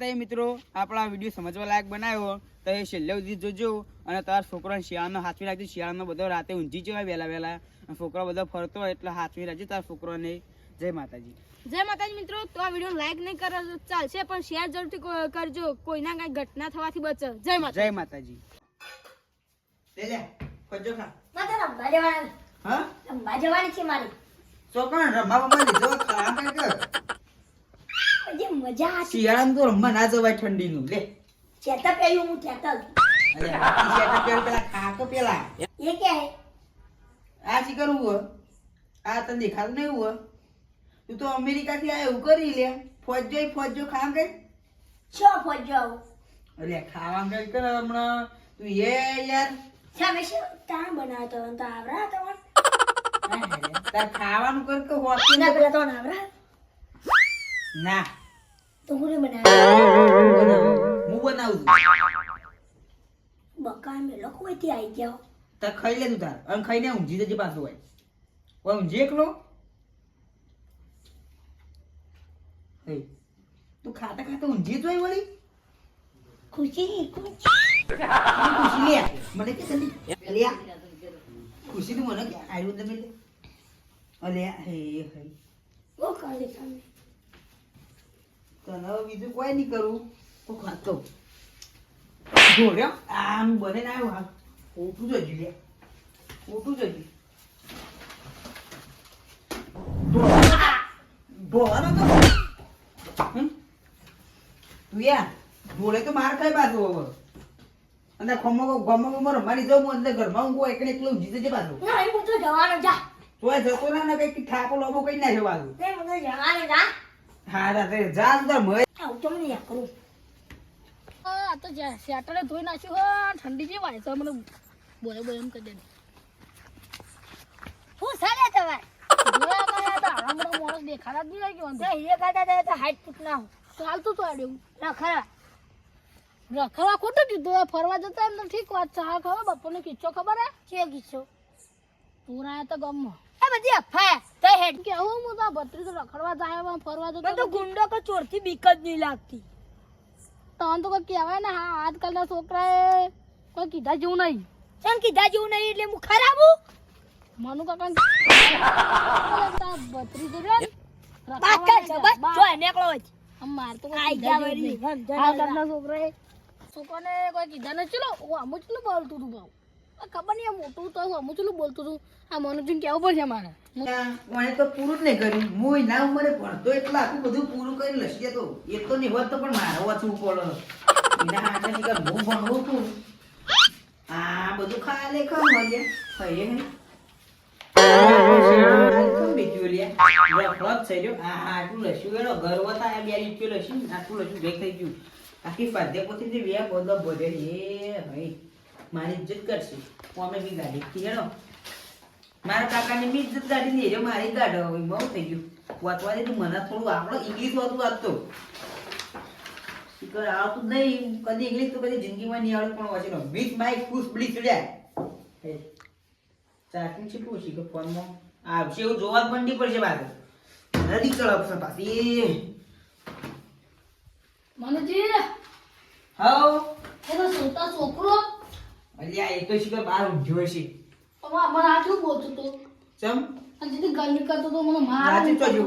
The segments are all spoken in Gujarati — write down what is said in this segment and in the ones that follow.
તે મિત્રો આપણા વીડિયો સમજવા લાયક બનાવ્યો તો એ છેલ્લે સુધી જોજો. અને તારા છોકરાને શિયાળાનો હાથવી રાખજો. શિયાળામાં બધો રાતે ઊંઘી જવાય વહેલા વહેલા. છોકરો બધો ફરતો હોય એટલે હાથવી રાખજો તારા છોકરાને. જય માતાજી. જય માતાજી મિત્રો તો આ વીડિયો લાઈક નહીં કરો તો ચાલશે પણ શેર જરૂરથી કરજો. કોઈના કઈ ઘટના થવાથી બચે. જય માતા જય માતાજી. લે લે ખોજો ખા. મારે રમવા જવાનું. રમવા છે મારી. છોકરાને લીધો મજા શિયાળામાં તો રમવા ના જવાય ઠંડીનું. લે. ચેતર પહેર્યું હું ચેતર અરે હાથી શેઠા પેલા પેલા ખાતો પેલા. એ કે? આ શી કરવું હો આ તને દેખાતું નહીં હો તું તો અમેરિકાથી આ એવું કરી લે. ફોજો ફોજો ખાવા કઈ છો ફોજો આવું? અરે ખાવા કઈ કર હમણાં? તું એ યાર? સામે શું કામ બનાવતો તો આવરા તો તાર ખાવાનું કર કે હોતું પેલા તો આવરા ના. તો હું બનાવું? હું બનાવું? બકા મે મેલો કોઈથી આવી ગયો. તાર ખાઈ લે તું તાર. અને ખાઈને ઊંઘી જજે પાછું હોય ઓય ઊંઘી એકલો? હે. તું ખાતા ખાતા ઊંઘી જોઈ વળી? ખુશી ખુશી. ખુશી લે મને કે જલ્દી. લે ખુશી તું મને કે આવ્યું તમે લે અલે હે હે. ઓ કાલે તમે તને હવે બીજું કોઈ નહીં કરું. તો ખાતો જોડ્યો આમ બને ના આવ્યું ઓટું જજુ લે. ઓટું જજુ ભોવાનો તો. તું યા ઢોળે તો માર ખાય પાછો હવે. અને ખમો ગમો ગમો રમારી જાઉં હું અંદર ઘરમાં. હું કોઈ એકને એકલો જીતે છે પાછો હું તો જવાનો જા તોય જતો ના કઈ ઠાકો લોબો કઈ ના હું તો જવાનો જા. હા રાતે જા અંદર મય. આવું તો મને કરું. આ તો શેટરે ધોઈ નાખ્યું હો ઠંડી જેવી વાય છે મને બોલે બોલે એમ કરી દે. હું સાલે તમારે જોયા કર્યા તો આવા મોટા માણસ દેખાડા જ નહીં લાગ્યો તે હીરે ખાતા હતા તો હાઈટ ફૂટ ના ચાલતું તો આડ્યું ના રખડવા ખોટું કીધું ફરવા જતા એમ તો ઠીક વાત છે. હા ખબર બપોરનો કિસ્સો ખબર હે? કે ગીસો તું રહ્યા તો ગમો. એ બધી અફાય તે હેડ. કે હું તો આ ભત્રી તો રખડવા જાય ફરવા તો જતો ગુંડો કે ચોરથી બીક જ નહીં લાગતી. તને તો કોઈ કહેવાય ને હા આજકાલના છોકરાએ કોઈ કીધા જેવું નહીં. ચમ કીધા જેવું નહીં એટલે હું ખરાબ હું? મનુ કાકા ભત્રી તો રે બાકા છે બસ જો નીકળો જ. આમ માર તો કોઈ કીધા ગયા વળી, નહીં. આજકાલના છોકરાએ છોકરાને કોઈ કીધા નથી ચલો હું આમ જ બોલતું હતું ભાવ ખબર નહીં મોટું તો હું ચલો બોલતું હતું? આ મનુજીને કેવું પડશે મારે? મને તો પૂરું જ નહીં કર્યું. હું ના ઉંમરે ભણતો એટલે આખું બધું પૂરું કરી લઈએ તો એક તો નહીં હોત તો પણ મારો વાંચવું પડે એના હાથે શીખર હું ભણવું છું. આ બધું હૈયે બીજું લે. ખા મળીએ ગયું. આખી પાધ્ય પોતી જે બે બધો બધે એ ભાઈ. મારી ઇજ્જત કરશે. અમે બી ગાડી હેડો મારા કાકાની બી ઇજ્જત ગાડી લઈ રહ્યો મારી ગાડો હવે બહુ થઈ ગયું. વાંચવા દે મને થોડું આપણો ઇંગ્લિશ વાતું વાંચતો શીખર આવતું જ નહીં. કદી ઇંગ્લિશ તો કદી જિંદગીમાં નહીં આવડે પણ વાંચેલો મિસ માય ખુશ બ્લી ચડ્યા. ચાર્જિંગ છે પૂછી કે ફોનમાં આવશે એવું જોવા જ મંડી પડશે બાદ નથી ચડાવશે પાછી. મનુજી. હવ. એનો સોતા છોકરો. અલ્યા એ તો શીખર બાર ઉઠ્યો હશે. મને આ શું બોલતો તો ચમ? અને જેથી ગરમી કરતો તો મને માર રાતે તો જો.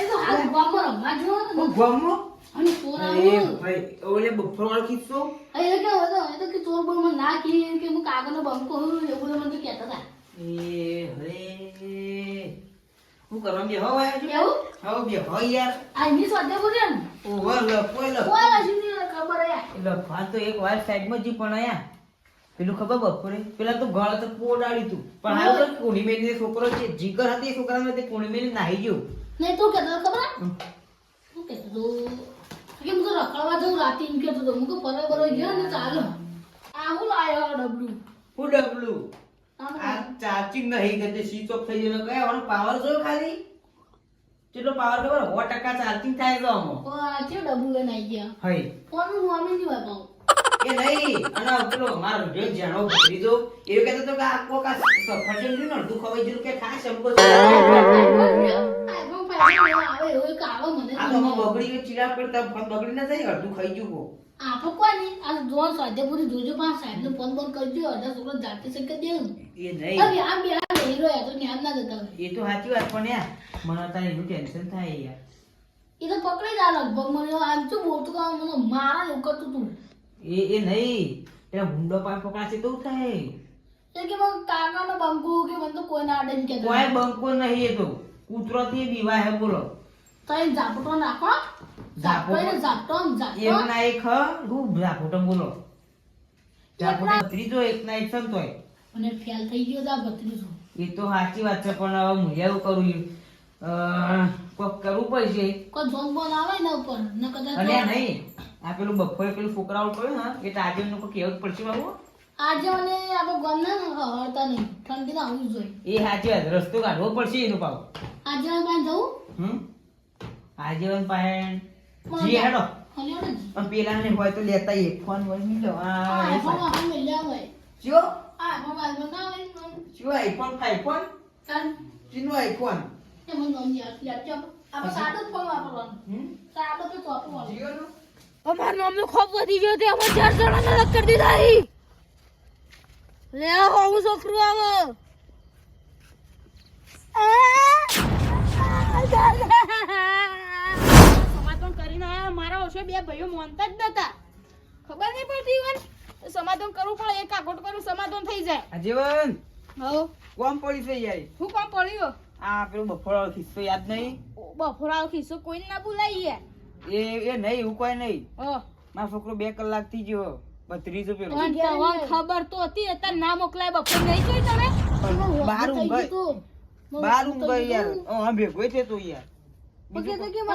એ તો હાલ ગામમાં રમવા જો હું ગમો અને ચોરા એ ભાઈ ઓલે બફર વાળો કિસ્સો એ કે હતો? એ તો કે ચોર બોલ મને ના કી કે હું કાગળનો બંકો હું એવું મને તો કહેતા હતા. એ હરે હું કરવા બે હો કેવું હો બે હો યાર. આ ની વાદ્ય બોલે ને લ લપો લ કોઈ લ ખબર આયા લફા તો એક વાર સાઈડમાં જી પણ આયા. પેલું ખબર બપોરે? પેલા તો ગળ તો પોડાડી તું. પણ આ તો કોણી મેલી છોકરો છે? જીગર હતી એ છોકરાને તે મેલી નાહી ગયો. ને તું હતો ખબર? તું શું તો કે મુકો રખડવા જઉં રાતે એમ કહેતો તો. તો ફરે ફરે ગયો ને ચાલો. આ હું લાયો ડબલુ? હું ડબલુ? આ ચાર્જિંગ નહીં કે સ્વિચ ઓફ થઈ ગયો કયા વાનો પાવર જો ખાલી? કેટલો પાવર ખબર? સો ટકા ચાર્જિંગ થાય તો આમાં. આ છે ડબલુ લઈને આવી ગયા? હઈ. ફોન હું નામ નહીં વાપરો એ નહીં? અને પેલો મારો જે જાણો ભત્રીજો એ કહેતો તો કે આ કોક આ સફરજન રહ્યું ને અડધું ખવાઈ ગયું કે આવે મને આ તો. બગડી ગયું ફોન બગડી ના જાય અડધું ખાઈ આપો જોજો ફોન કરજો અડધા છોકરા જાતે શીખી દેવું એ નહીં. આ બે બેહી તો જ્ઞાન ના જતા એ તો સાચી વાત પણ યાર મને તારે એનું ટેન્શન થાય યાર. એ તો પકડી જા લગભગ મને આમ શું બોલતું મને મારા એવું કરતું તું. એ એ નહીં. પેલા ભૂંડો પાય પકડાશે તો થાય? એ કે મને કાકાનો બંકો કે મન તો કોઈ ના આડે કે કોઈ બંકો નહીં એ તો. કૂતરો થી બીવા હે બોલો. તો એ ઝાપટો નાખો. ઝાપટો ઝાપટો? ઝાપટો એક ના એક હ. હું બોલો. ઝાપોટો ત્રીજો એક ના એક સંતોય અને ફેલ થઈ ગયો તા બત્રીજો એ તો સાચી વાત છે પણ હવે હું એવું કરું કોક કરવું પડશે. કોઈ જોગ બોલ આવે ને ઉપર? ને કદાચ અને નહીં. આ પેલું બપોરે પેલું ફોકરાઓ પડ્યું ને એ આજે લોકો કહેવું જ પડશે બાબુ. આજે મને આપણે ગમને હળતા નહીં. ઠંડી ના આવવું જોઈએ. એ સાચી વાત રસ્તો કાઢવો પડશે એનો પાવ આજે મને પાસે જવું? હમ? આજીવન પાયણ જી હેડો. પણ પેલા ને હોય તો લેતા એક ફોન હોય નહીં લો આ આ એ આઈફોન ફાય. હોય. જો આ મોબાઈલ વાહન ના હોય જો આઈફોન ફાઈફોન ચાલ. જીનો આઈફોન એ મને નોમ યાર છે આપણે સાદો ફોન વાપરવાનો. હમ? સાદો તો વાપરવાનો જીઓ નો અમાર નામનો ખોફ વધી ગયો તે અમે ચાર જણાને અલગ કરી દીધા હી લે આવો છોકરું આવો. સમાધાન કરીને આયા. મારા ઓછો બે ભાઈઓ મોનતા જ નતા. ખબર નહીં પડતી હોય સમાધાન કરવું પડે. એક આગોટ કરું સમાધાન થઈ જાય. આજીવન હો? કોમ પડી છે યાર શું કોમ પડ્યો આ પેલું બફોરો ખિસ્સો યાદ નહીં? બફોરાઓ ખિસ્સો કોઈને ના બોલાઈએ એ એ નહીં એવું નહીં. મારો છોકરો બે કલાકથી ગયો. બત્રીસ પેલો ખબર તો હતી અત્યારે ના મોકલાય બપોર નહીં જોઈ તમે બાર ઊંઘાય બાર ઊંઘાય યાર. હા ભેગો છે તો યાર પણ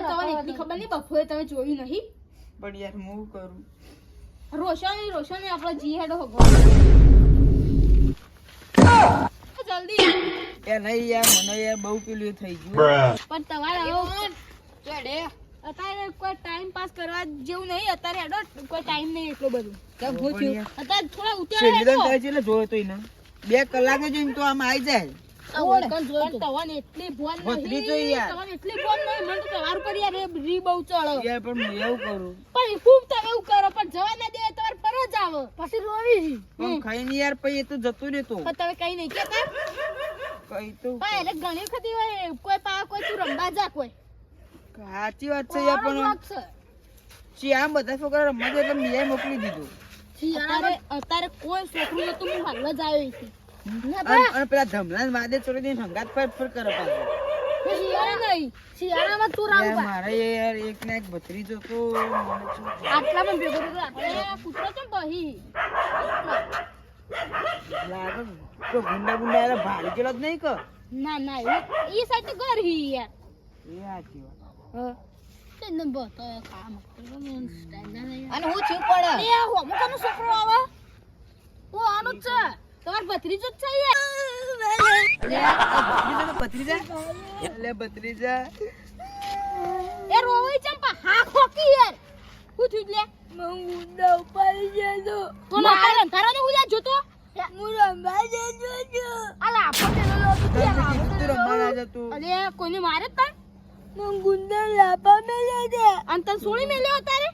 તમને એટલી ખબર નહીં બફોરે તમે જોયું નહીં? પણ યાર હું કરું? રોશન રોશન આપણો જી હેડો હગો જલ્દી. એ નહીં યાર મને યાર બહુ પેલું થઈ ગયું. પણ તમારે ચડે અત્યારે કોઈ ટાઈમ પાસ કરવા જેવું નહીં અત્યારે હેડો કોઈ ટાઈમ નહીં એટલો બધો. પણ યાર, અત્યારે થોડા ઉતાવળ દાન થાય છે એટલે જોયો તો એને બે કલાકે જોઈને તો આમ આવી જાય. આ ઓળખાણ જોયું તું. તવાને એટલી ભોન ભત્રી નહીં. જોઈ યાર. તવાને એટલી ભોન નહીં. મને તો તમાર પર રી બહુ ચડો. યાર પણ હું એવું કરું. પણ ખૂબ તમે એવું કરો પણ જવા ના દે તમાર પર જ આવે. પછી રોવી. પણ ખાઈને યાર પછી એ તો જતું રહેતો. પણ તમે કઈ નહીં કેતા કઈ તો. પણ એટલે ઘણી વખત હોય કોઈ પા કોઈ તું રમવા જા કોઈ. સાચી વાત છે યાર પણ શોખ આમ બધા છોકરા રમવા જાય એટલે મેં મોકલી દીધું. અત્યારે અત્યારે કોઈ છોકરું નતું હું હાલવા જ આવ્યો અહીંથી. અને પેલા ધમલા વાદે છોડી દઈને હંગાત પર ફર કરે પાછો. નહીં. શિયાળામાં તું રાવું મારે યાર એક ને એક ભત્રીજો તો આટલામાં ભેગો થતો આપણે કૂતરો કેમ બહી લાગે તો ગુંડા ગુંડા ભાડી ગયેલો જ નહીં કે ના ના એ ઈ સાઈડ ઘર હી યાર. એ સાચી વાત. તેને. અને હું છું પડે એ હોમો કોનો છોકરો આવે? ઓ આનો જ છે. તમાર ભત્રીજો જ છે યાર ભત્રીજા એટલે ભત્રીજા. એ રોવાઈ ચંપા હા ખોકી યાર. હું થયું લે? મંગુડા ઉપર જતો તો મારે કરે અંધારાનો હું જોતો? હું જતો છું. અલા તો તું રમવા ના જતું. અરે કોઈને મારે તા મંગુડા લાપા મેલ્યો છે અને તને સોળી મેલ્યો તારે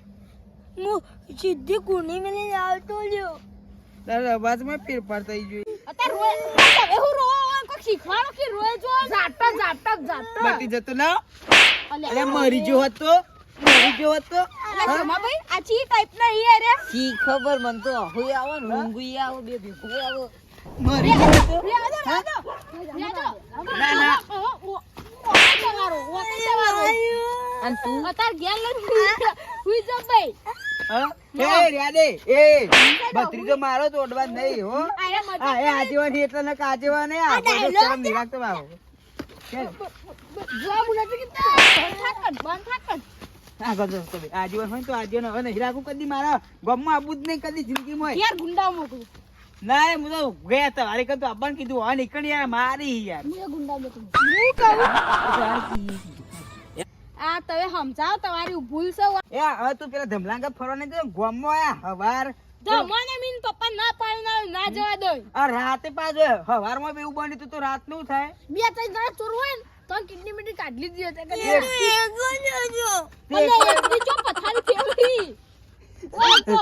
હું સીધી કુણી મેલીને આવતો રહ્યો તારા અવાજમાં ફેરફાર થઈ ગયો અત્યારે રોય તમે હું રોવા કોઈ શીખવાડો કે રોય જો ઝાપટા ઝાપટા ઝાપટા બાકી જતો ના અલે મરી જો હતો મરી જો હતો અલે જમા ભાઈ આ ચી ટાઈપ ના ઈ રે શી ખબર મન તો હોય આવો ને ઊંઘી આવો બે ભેગું આવો મરી જો હતો જા લે જા ના, ના. અને તું અત્યારે ગેલ લઈને હુઈ જા ભાઈ. હા? એ રહ્યા એ. ભત્રીજો મારો તો ઓડવા નહીં હો. આયા એ આજીવન એટલે ને કાજીવન એ આ બધો શરમ નહીં રાખતો બાબુ આજીવન હોય તો આજીવન હવે નહીં રાખું. કદી મારા ગમમાં આવું જ નહીં કદી જિંદગીમાં. યાર ગુંડા મોકલું. ના હું તો ગયા હતા વારે કરતો અબ્બાને કીધું હા નીકળી યાર મારી યાર હું ગુંડા મોકલું હું કહું આ તમે સમજાવ તમારી ભૂલ છે એ હવે તું પેલા ધમલાંગા ફરવા નહીં તો ગોમો આયા હવાર જમાને મીન પપ્પા ના પાડી ના ના જવા દો આ રાતે પાછો હવારમાં બી એવું બન્યું તું તો રાતનું થાય બે ત્રણ જણા ચોર હોય ને તો કિડની મીટી કાઢી લીધી હતી કે અલે એકલી જો પથારી ફેરવી તો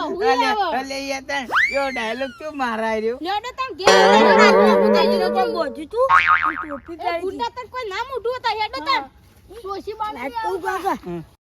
તને એવો ડાયલોગ કેમ મારા રહ્યો? લેડો તમ ઘેર હું થઈ ગયો તો તું. ટોપી એ ગુંડા કોઈ ના મોઢું હતા હેડો તમ ડોશી બાંધી